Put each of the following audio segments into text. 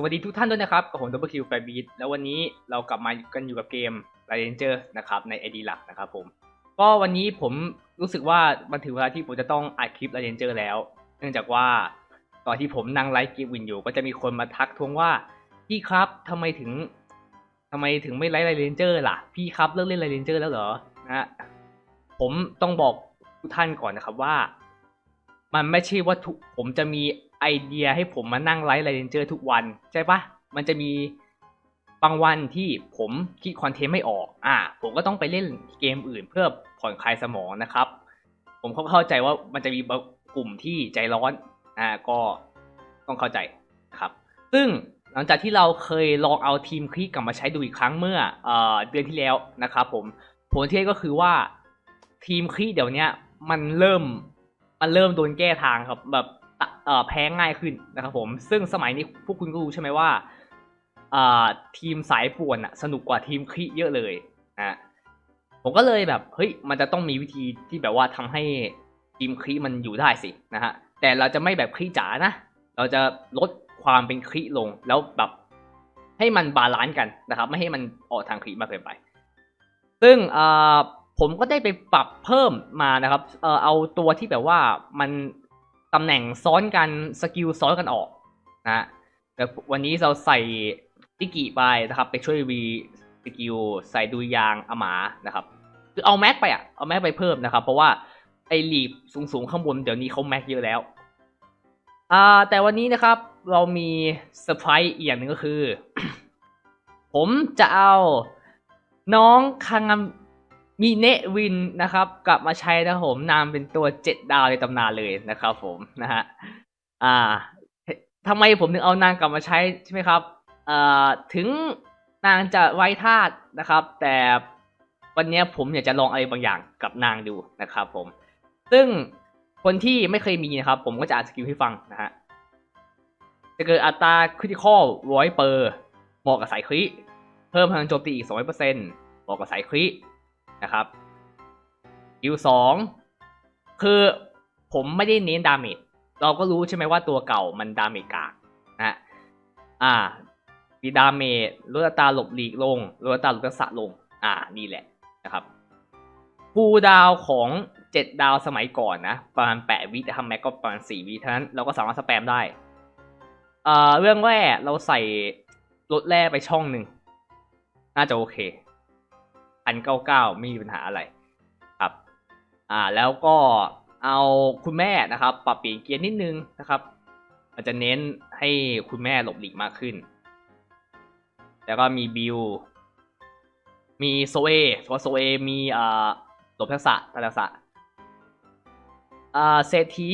สวัสดีทุกท่านด้วยนะครับกับผมดับเบิลคิวแฟบีทแล้ววันนี้เรากลับมากันอยู่กับเกม r a n g e r นะครับใน ID หลักนะครับผมก็วันนี้ผมรู้สึกว่ามันถึงเวลาที่ผมจะต้องอัดคลิป r a n g e r แล้ว เนื่องจากว่าตอนที่ผมนั่งไลฟ์เกมวินอยู่ ก็จะมีคนมาทักทวงว่าพี่ครับทำไมถึงทำไมถึงไม่ไลฟ์ r a n g e r ล่ะ พี่ครับเลิกเล่น r a n g e r แล้วเหรอนะฮะผมต้องบอกทุกท่านก่อนนะครับว่า มันไม่ใช่ว่าผมจะมี ไอเดียให้ผมมานั่งไลฟ์ไรเดนเจอร์ทุกวัน ใช่ปะมันจะมีบางวันที่ผมคิดคอนเทนต์ไม่ออก อ่า ผมก็ต้องไปเล่นเกมอื่นเพื่อผ่อนคลายสมองนะครับ ผมเข้าใจว่ามันจะมีกลุ่มที่ใจร้อน อ่า ก็ต้องเข้าใจครับ ซึ่งหลังจากที่เราเคยลองเอาทีมคลิกกลับมาใช้ดูอีกครั้งเมื่อเอเดือนที่แล้วนะครับผม ผลที่ได้ก็คือว่าทีมคลิกเดี๋ยวนี้มันเริ่มมันเริ่มโดนแก้ทางครับแบบ แพ้ง่ายขึ้นนะครับผม ซึ่งสมัยนี้พวกคุณก็รู้ใช่ไหมว่าทีมสายป่วนสนุกกว่าทีมคลิเยอะเลยนะผมก็เลยแบบเฮ้ยมันจะต้องมีวิธีที่แบบว่าทำให้ทีมคลิมันอยู่ได้สินะฮะแต่เราจะไม่แบบคลิจ๋านะ เราจะลดความเป็นคลิลงแล้วแบบให้มันบาลานซ์กันนะครับ ไม่ให้มันออกทางคลิมากเกินไป ซึ่งผมก็ได้ไปปรับเพิ่มมานะครับเอาตัวที่แบบว่ามัน ตำแหน่งซ้อนกันสกิลซ้อนกันออกนะฮะแต่วันนี้เราใส่ติกิไปนะครับ ไปช่วยวีสกิลใส่ดูยางอมานะครับ คือเอาแม็กไปอะเอาแม็กไปเพิ่มนะครับ เพราะว่าไอลีบสูงๆข้างบนเดี๋ยวนี้เขาแม็กเยอะแล้วอ่าแต่วันนี้นะครับเรามีเซอร์ไพรส์อีกอย่างหนึ่งก็คือ ผมจะเอาน้องคังาม มีเนวินนะครับ กลับมาใช้นะผมนามเป็นตัวเจ็ดดาวในตำนานเลยนะครับ ผมนะฮะอ่าทำไมผมถึงเอานางกลับมาใช้ใช่ไหมครับอ่าถึงนางจะไว้ธาตุนะครับ แต่วันนี้ผมอยากจะลองอะไรบางอย่างกับนางดูนะครับ ผม ซึ่งคนที่ไม่เคยมีนะครับ ผมก็จะอ่านสกิลให้ฟังนะฮะจะเกิดอัตราคริติคอลร้อยเปอร์เหมาะกับสายคริเพิ่มพลังโจมตีอีก200%เหมาะกับสายคริ นะครับคิวสองคือผมไม่ได้เน้นดาเมจเราก็รู้ใช่ไหมว่าตัวเก่ามันดาเมจกากนะอ่ามีดาเมจลดอัตราหลบหลีกลงลดอัตราหลบกระสะลง อ่านี่แหละนะครับฟูดาวของเจ็ดดาวสมัยก่อนนะ ประมาณแปดวิแต่ทำแม็กก็ประมาณสี่วิเท่านั้นเราก็สามารถสแปมได้เอ่อเรื่องแร่เราใส่ลดแร่ไปช่องหนึ่งน่าจะโอเค พันเก้าเก้าไม่มีปัญหาอะไรครับอ่าแล้วก็เอาคุณแม่นะครับ ปรับเปลี่ยนเกียร์นิดนึงนะครับอาจจะเน้นให้คุณแม่หลบหลีกมากขึ้น แล้วก็มีบิลมีโซเอเพราะโซเอมีอ่าหลบทักษะทักษะอ่าเศรษฐี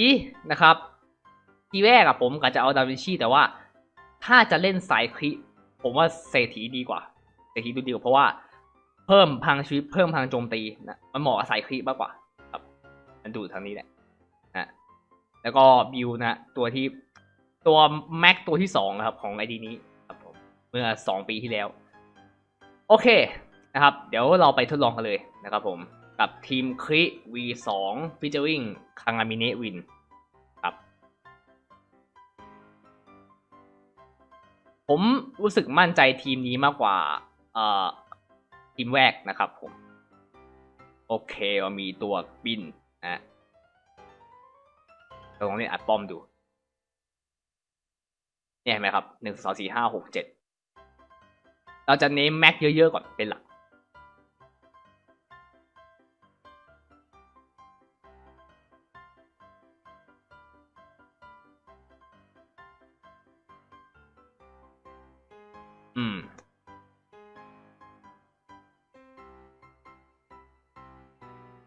นะครับทีแรกอะผมกะจะเอาดาวินชีแต่ว่าถ้าจะเล่นสายคลิผมว่าเศรษฐีดีกว่า เศรษฐีดูดีกว่าเพราะว่า เพิ่มพลังชีวิตเพิ่มพลังโจมตีนะมันเหมาะกับสายคลิมากกว่า ครับ มันดูทางนี้แหละนะแล้วก็บิวนะ ตัวที่ตัวแม็กตัวที่สองนะครับ ของไอดีนี้ครับผมเมื่อสองปีที่แล้ว โอเคนะครับ เดี๋ยวเราไปทดลองกันเลยนะครับผมกับทีมคริ V2 featuring คังามิเนวินครับผมรู้สึกมั่นใจทีมนี้มากกว่า เอ่อ ทีมแรกนะครับผม โอเคว่ามีตัวบินนะเราลองเล่นอัดป้อมดูเนี่ยเห็นไหมครับหนึ่งสองสี่ห้าหกเจ็ดเราจะเน้นแม็กเยอะๆก่อนเป็นหลัก อืม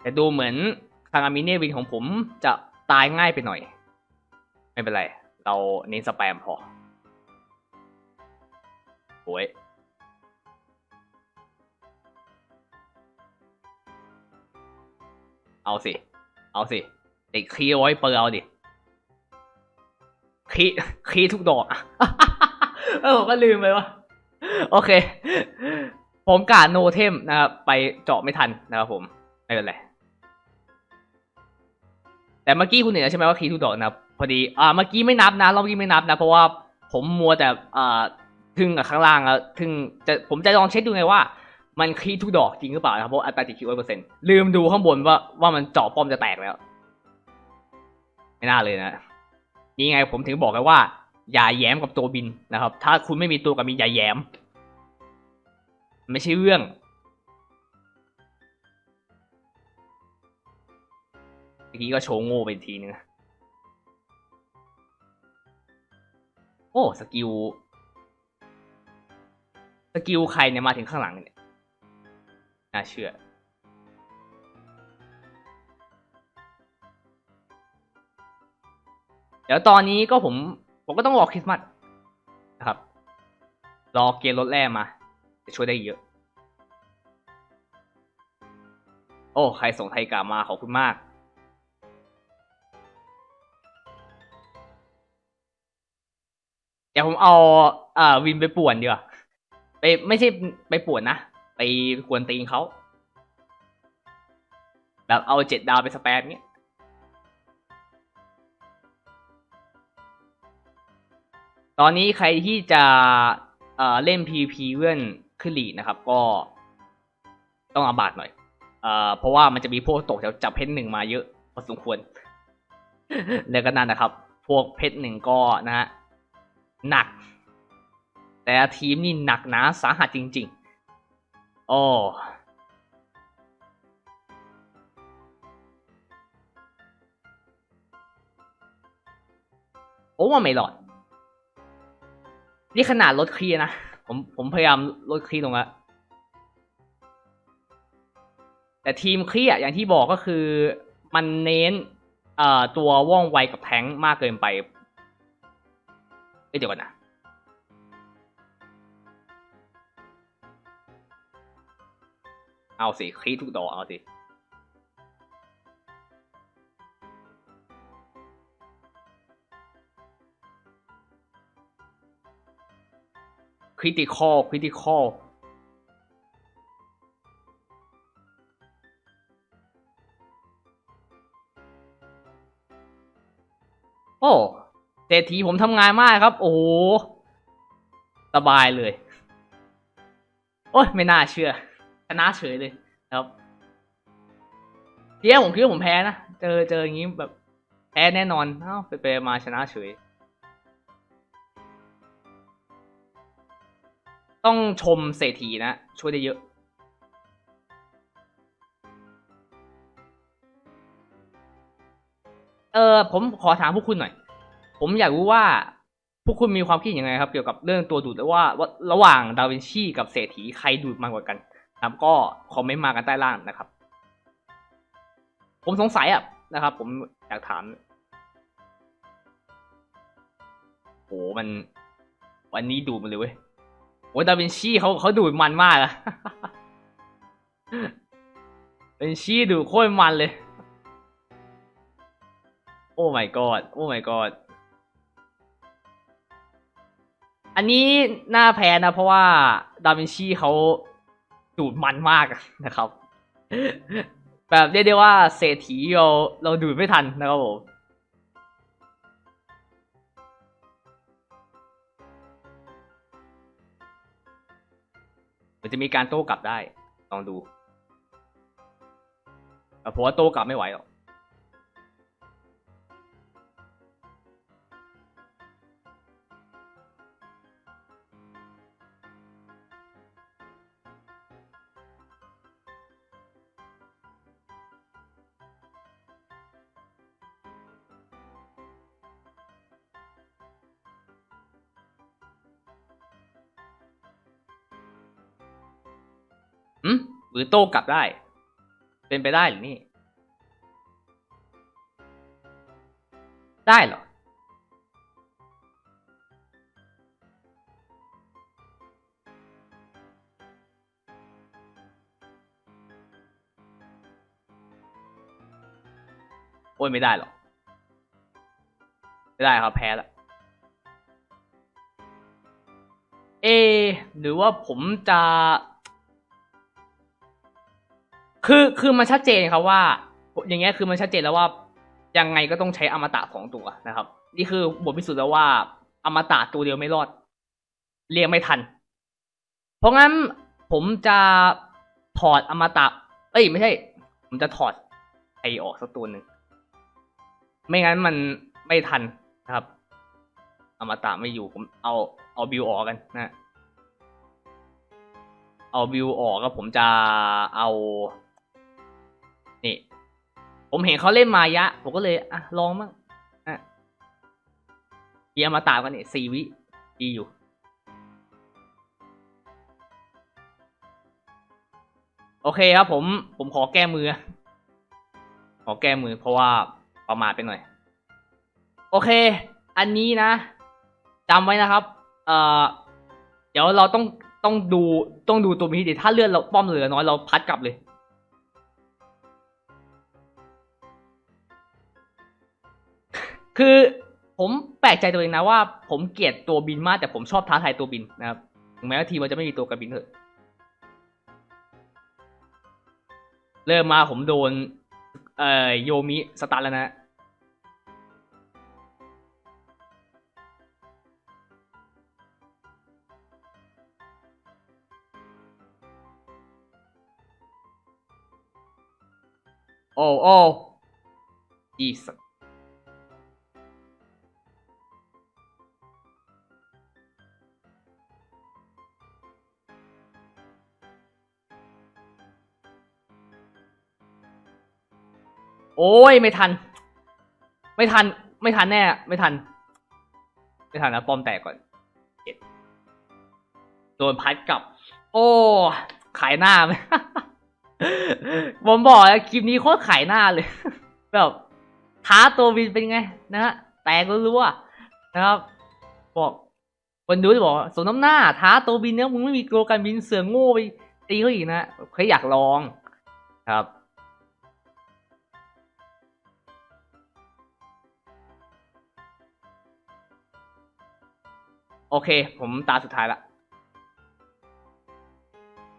แต่ดูเหมือนคางอามิเนวินของผมจะตายง่ายไปหน่อย ไม่เป็นไร เราเน้นสแปมพอโอ้ยเอาสิ เอาสิติดคีไว้เปิดเอาดิคีคีทุกดอกเออผมก็ลืมไปว่าโอเค ผมกาโนเทมนะครับ ไปเจาะไม่ทันนะครับผม ไม่เป็นไร แต่เมื่อกี้คุณเห็นแล้วใช่ไหมว่าคีทุกดอกนะครับพอดีอ่าเมื่อกี้ไม่นับนะรอบเมื่อกี้ไม่นับนะ เพราะว่าผมมัวแต่อ่าทึ่งกับข้างล่างแล้วทึ่งจะผมจะลองเช็คดูไงว่า มันคีทุกดอกจริงหรือเปล่านะครับเพราะอัตราติดคิวร้อยเปอร์เซ็นต์ลืมดูข้างบนว่าว่ามันเจาะป้อมจะแตกแล้ว ไม่น่าเลยนะนี่ไงผมถึงบอกกันว่า อย่าแย้มกับตัวบินนะครับ ถ้าคุณไม่มีตัวกับบินอย่าแย้ม ไม่ใช่เรื่อง อกี้ก็โชว์โง่ไปทีนึง โอ้ สกิล สกิลใครเนี่ยมาถึงข้างหลังเนี่ย น่าเชื่อ เดี๋ยวตอนนี้ก็ผม ผมก็ต้องรอคริสต์มาสนะครับ รอเกมรถแร่มา จะช่วยได้เยอะโอ้ ใครส่งไทยกามาขอบคุณมาก ดี๋ยวผมเอาอ่าวินไปป่วนดีกว่าไปไม่ใช่ไปป่วนนะ ไปกวนตีนเขาแบบเอาเจ็ดดาวไปสแปมเนี้ยตอนนี้ใครที่จะเอ่อเล่น PVP เลื่อนขึ้นลีนะครับ ก็ต้องอาบาดหน่อยเอ่อเพราะว่ามันจะมีพวกตกจากจับเพชรหนึ่งมาเยอะพอสมควร แล้วก็นั่นนะครับ พวกเพชรหนึ่งก็นะฮะ หนัก แต่ทีมนี่หนักหนาสาหัสจริงๆ โอ้โอ้ว่าไม่หลอด นี่ขนาดลดคลียนะ ผมผมพยายามลดคลียลงล้วแต่ทีมเครียดอย่างที่บอกก็คือมันเน้นตัวว่องไวกับแทงค์มากเกินไป เอ้ยเดี๋ยวก่อนนะเอาสิคลีทุกดอกเอาสิคริติคอลคริติคอล เศรษฐีผมทำงานมากครับ โอ้โหสบายเลย โอ้ยไม่น่าเชื่อชนะเฉยเลยครับเดี๋ยวผมคิดว่าผมแพ้นะ เจอเจออย่างนี้แบบแพ้แน่นอนเอ้าไปไปมาชนะเฉย ต้องชมเศรษฐีนะ ช่วยได้เยอะเออผมขอถามพวกคุณหน่อย ผมอยากรู้ว่าพวกคุณมีความคิดยังไงครับ เกี่ยวกับเรื่องตัวดูดและว่าว่าระหว่างดาวินชีกับเศรษฐีใครดูดมากกว่ากันนะครับก็คอมเมนต์มากันใต้ล่างนะครับ ผมสงสัยอะนะครับ ผมอยากถามโหมันวันนี้ดูมันเลยเว้ยโอ้ดาวินชีเขาเขาดูดมันมากอะดาวินชีดูโคตรมันเลย โอ้ my god โอ้ my god อันนี้น่าแพ้นะเพราะว่าดาวินชีเขาดูดมันมากนะครับ แบบเรียกได้ว่าเศรษฐีเราเราดูดไม่ทันนะครับผมมันจะมีการโต้กลับได้ ลองดูแต่ผมว่าโต้กลับไม่ไหวหรอก รือโต้กลับได้ เป็นไปได้หรือนี่ ได้เหรอ โอ้ยไม่ได้หรอก ไม่ได้ครับแพ้ละเอหรือว่าผมจะ คือคือมันชัดเจนครับว่า อย่างเงี้ยคือมันชัดเจนแล้วว่ายังไงก็ต้องใช้อมตะสองตัวนะครับ นี่คือบทพิสูจน์แล้วว่า อมตะตัวเดียวไม่รอด เรียกไม่ทัน เพราะงั้นผมจะถอดอมตะ เอ้ยไม่ใช่ ผมจะถอดไอออกสักตัวหนึ่งไม่งั้นมันไม่ทันนะครับ อมตะไม่อยู่ผมเอาเอาบิวออกกันนะเอาบิวออกก็ผมจะเอา นี่ ผมเห็นเขาเล่นมายะ ผมก็เลยอะลองมั่งอะมีอมาตะกันเนี่ยสี่วิดีอยู่โอเคครับผมผมขอแก้มือ ขอแก้มือเพราะว่าประมาทไปหน่อย โอเค อันนี้นะจำไว้นะครับ เอ่อ เดี๋ยวเราต้องต้องดูต้องดูตัวนี้ดิถ้าเลื่อนเราป้อมเหลือน้อยเราพัดกลับเลย คือผมแปลกใจตัวเองนะว่าผมเกลียดตัวบินมากแต่ผมชอบท้าทายตัวบินนะครับถึงแม้ว่าทีมมันจะไม่มีตัวกระบินเถอะเริ่มมาผมโดนเอ่อโยมิสตาร์แล้วนะโอ้โอ้อีส โอ้ยไม่ทัน ไม่ทัน ไม่ทันแน่ ไม่ทัน ไม่ทันนะป้อมแตกก่อนโดนพัดกลับ โอ้ ขายหน้าไหมผมบอกแล้วคลิปนี้โคตรขายหน้าเลย แบบท้าตัวบินเป็นไง นะฮะแตกรู้ๆอะนะครับ บอกคนดูจะบอกสมน้ำหน้า ท้าตัวบินเนี่ยมึงไม่มีตัวการบินเสือโง่ไปตีเขาอีกนะเคยอยากลองครับ โอเค ผมตาสุดท้ายละ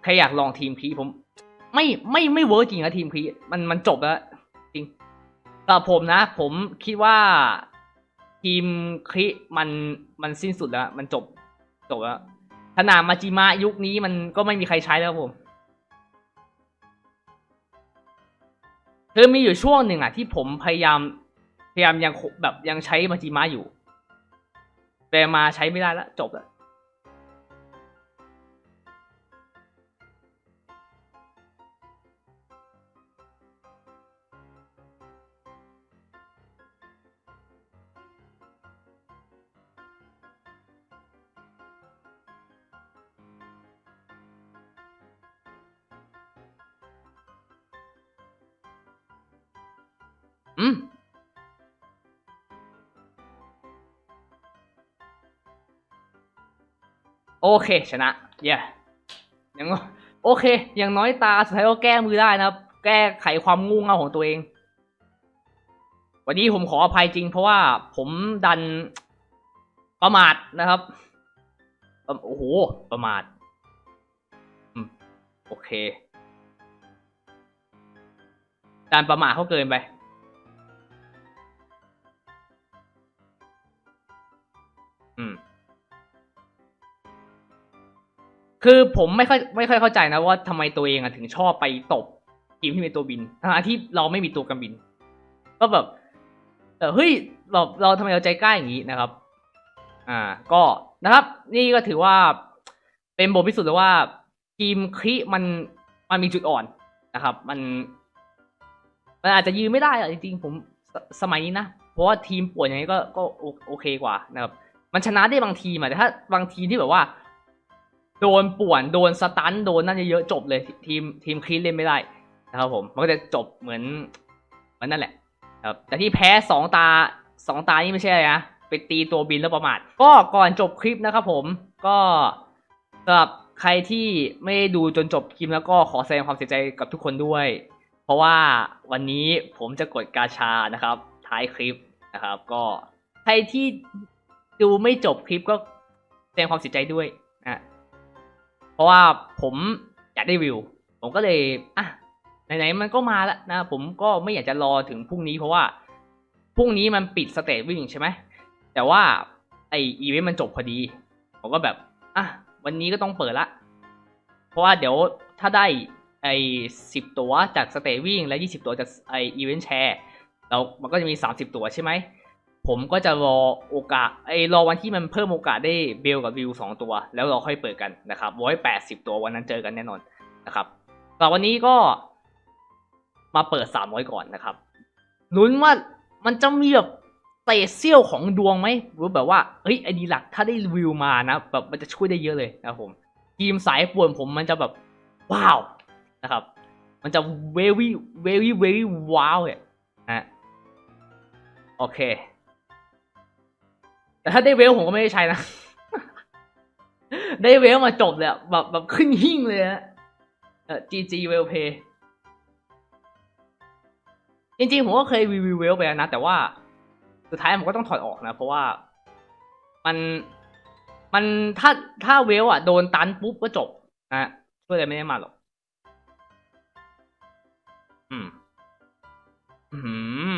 ใครอยากลองทีมพีผม ไม่ไม่ไม่เวิร์กจริงนะทีมพีมันมันจบแล้ว จริงแต่ผมนะ ผมคิดว่าทีมคริมันมันสิ้นสุดแล้ว มันจบจบแล้วขนาดมาจิมะยุคนี้มันก็ไม่มีใครใช้แล้วผมคือมีอยู่ช่วงหนึ่งอะที่ผมพยายามพยายามยังแบบยังใช้มาจิมะอยู่ แต่มาใช้ไม่ได้แล้วจบแล้วอืม โอเคชนะเย้ยังโอเค อย่างน้อยตาสุดท้ายก็แก้มือได้นะครับ แก้ไขความงูเง่าของตัวเอง วันนี้ผมขออภัยจริง เพราะว่าผมดันประมาทนะครับโอ้โหประมาทอืมโอเคดันประมาทเขาเกินไป คือผมไม่ค่อยไม่ค่อยเข้าใจนะว่าทำไมตัวเองอะถึงชอบไปตบทีมที่มีตัวบินทั้งที่เราไม่มีตัวกันบิน ก็แบบเออเฮ้ยเราเราทำไมเราใจกล้าอย่างนี้นะครับ อ่า ก็นะครับ นี่ก็ถือว่าเป็นบทพิสูจน์เลยว่า ทีมคริมันมันมีจุดอ่อนนะครับ มัน มันอาจจะยืนไม่ได้อะจริงๆผมสสมัยนี้นะ เพราะว่าทีมป่วยอย่างนี้ก็ก็โอเคกว่านะครับ มันชนะได้บางทีมอะแต่ถ้าบางทีที่แบบว่า โดนป่วนโดนสตันโดนนั่นเยอะๆจบเลยทีมทีมคลีนเล่นไม่ได้นะครับผมมันก็จะจบเหมือนเหมือนนั่นแหละครับแต่ที่แพ้สองตาสองตานี่ไม่ใช่อะไรนะไปตีตัวบินแล้วประมาทก็ก่อนจบคลิปนะครับผมก็สำหรับใครที่ไม่ได้ดูจนจบคลิปแล้วก็ขอแสดงความเสียใจกับทุกคนด้วย เพราะว่าวันนี้ผมจะกดกาชานะครับ ท้ายคลิปนะครับ ก็ใครที่ดูไม่จบคลิปก็แสดงความเสียใจด้วย เพราะว่าผมอยากได้วิว ผมก็เลยอะไหนๆมันก็มาแล้วนะ ผมก็ไม่อยากจะรอถึงพรุ่งนี้เพราะว่าพรุ่งนี้มันปิดสเตจวิ่งใช่ไหมแต่ว่าไออีเวนต์มันจบพอดี ผมก็แบบอะวันนี้ก็ต้องเปิดละ เพราะว่าเดี๋ยวถ้าได้ไอสิบตัวจากสเตจวิ่งและยี่สิบตัวจากไออีเวนต์แชร์แล้วมันก็จะมีสามสิบตัวใช่ไหม ผมก็จะรอโอกาสไอ้รอวันที่มันเพิ่มโอกาสได้เบลกับวิวสองตัว แล้วเราค่อยเปิดกันนะครับร้อยแปดสิบตัววันนั้นเจอกันแน่นอนนะครับแต่วันนี้ก็มาเปิดสามร้อยก่อนนะครับลุ้นว่ามันจะมีแบบเศษเสี้ยวของดวงไหมหรือแบบว่าเฮ้ยไอดีหลักถ้าได้วิวมานะแบบมันจะช่วยได้เยอะเลยนะผมทีมสายป่วนผมมันจะแบบว้าวนะครับ มันจะ very very very ว้าวเลยนะโอเค แต่ถ้าได้เวลผมก็ไม่ได้ใช้นะ ได้เวลมาจบเลยแบบแบบขึ้นหิ่งเลยนะเออ GG เวลเพย์จริงๆ ผมก็เคยรีวิวเวลไปแล้วนะ แต่ว่าสุดท้ายผมก็ต้องถอดออกนะ เพราะว่ามันมันถ้าถ้าเวลอะโดนตันปุ๊บก็จบนะช่วยอะไรไม่ได้มาหรอก อืม อืม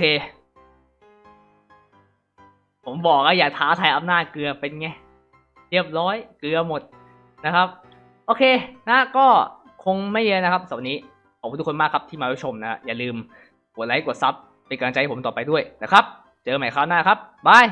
เค ผมบอกว่าอย่าท้าทายอำนาจเกลือเป็นไง เรียบร้อยเกลือหมดนะครับ โอเคนะก็คงไม่เยอะนะครับสำหรับนี้ขอบคุณทุกคนมากครับที่มาชมนะอย่าลืมกดไลค์กดซับเป็นกำลังใจให้ผมต่อไปด้วยนะครับ เจอกันใหม่คราวหน้าครับบาย